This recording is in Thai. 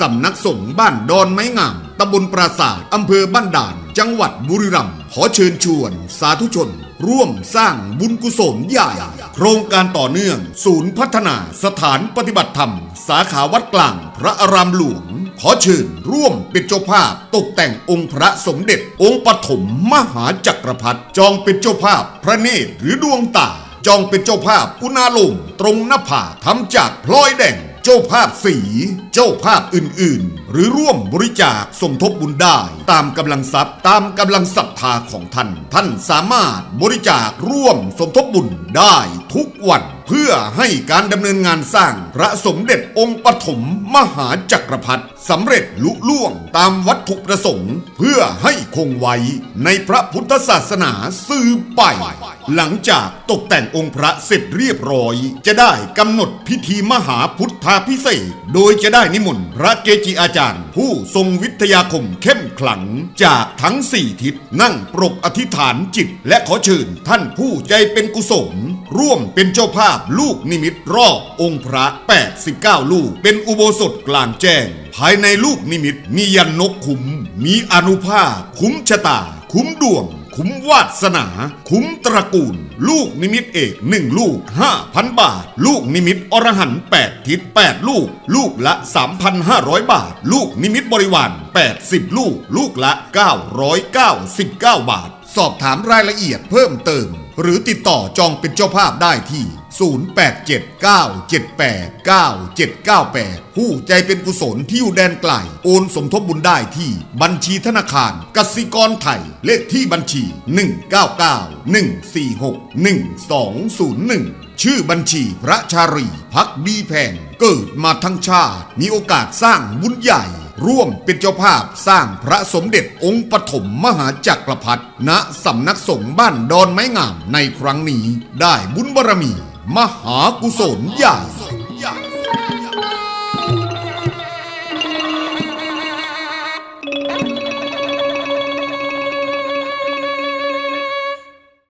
สำนักสงฆ์บ้านดอนไม้งามตำบลปราสาทอำเภอบ้านด่าน จังหวัดบุรีรัมย์ขอเชิญชวน สาธุชน ร่วมสร้างบุญกุศลใหญ่ โครงการต่อเนื่อง ศูนย์พัฒนาสถานปฏิบัติธรรม สาขาวัดกลาง พระอารามหลวง ขอเชิญร่วมเป็นเจ้าภาพ ตกแต่งองค์พระสมเด็จ องค์ปฐมมหาจักรพรรดิจองเป็นเจ้าภาพ พระเนตรหรือดวงตา จองเป็นเจ้าภาพอุณาลมตรงหน้าผาทำจากพลอยแดง เจ้าภาพสี เจ้าภาพอื่นๆ หรือร่วมบริจาคสมทบบุญได้ ตามกำลังทรัพย์ตามกำลังศรัทธาของท่าน ท่านสามารถบริจาคร่วมสมทบบุญได้ทุกวัน เพื่อให้การดำเนินงานสร้างพระสมเด็จองค์ปฐมมหาจักรพรรดิสำเร็จลุล่วงตามวัตถุประสงค์ เพื่อให้คงไว้ในพระพุทธศาสนาสืบไป หลังจากตกแต่งองค์พระเสร็จเรียบร้อย จะได้กำหนดพิธีมหาพุทธาพิเศษ โดยจะได้นิมนต์พระเกจิอาจารย์ ผู้ทรงวิทยาคมเข้มขลัง จากทั้งสี่ทิศนั่งปรกอธิษฐานจิต และขอเชิญท่านผู้ใจเป็นกุศล ร่วมเป็นเจ้าภาพลูกนิมิตรอบองค์พระ 89 ลูก เป็นอุโบสถกลางแจ้ง ภายในลูกนิมิตมียันนกขุม มีอนุภาพ คุ้มชะตา คุ้มดวง คุ้มวาสนา คุ้มตระกูล ลูกนิมิตเอกหนึ่งลูก 5,000 บาท ลูกนิมิตอรหันต์8ทิศ8 ลูก ลูกละ 3,500 บาท ลูกนิมิตบริวาร80 ลูก ลูกละ 999 บาท สอบถามรายละเอียดเพิ่มเติม หรือติดต่อจองเป็นเจ้าภาพได้ที่ 0879789798 ผู้ใจเป็นกุศลที่อยู่แดนไกล โอนสมทบบุญได้ที่บัญชีธนาคารกสิกรไทย เลขที่บัญชี 199-146-1201ชื่อบัญชีพระชารี พักดีแพง เกิดมาทั้งชาติ มีโอกาสสร้างบุญใหญ่ ร่วมเป็นเจ้าภาพสร้างพระสมเด็จองค์ปฐมมหาจักรพรรดิณสำนักสงฆ์บ้านดอนไม้งามในครั้งนี้ ได้บุญบารมี มหากุศลใหญ่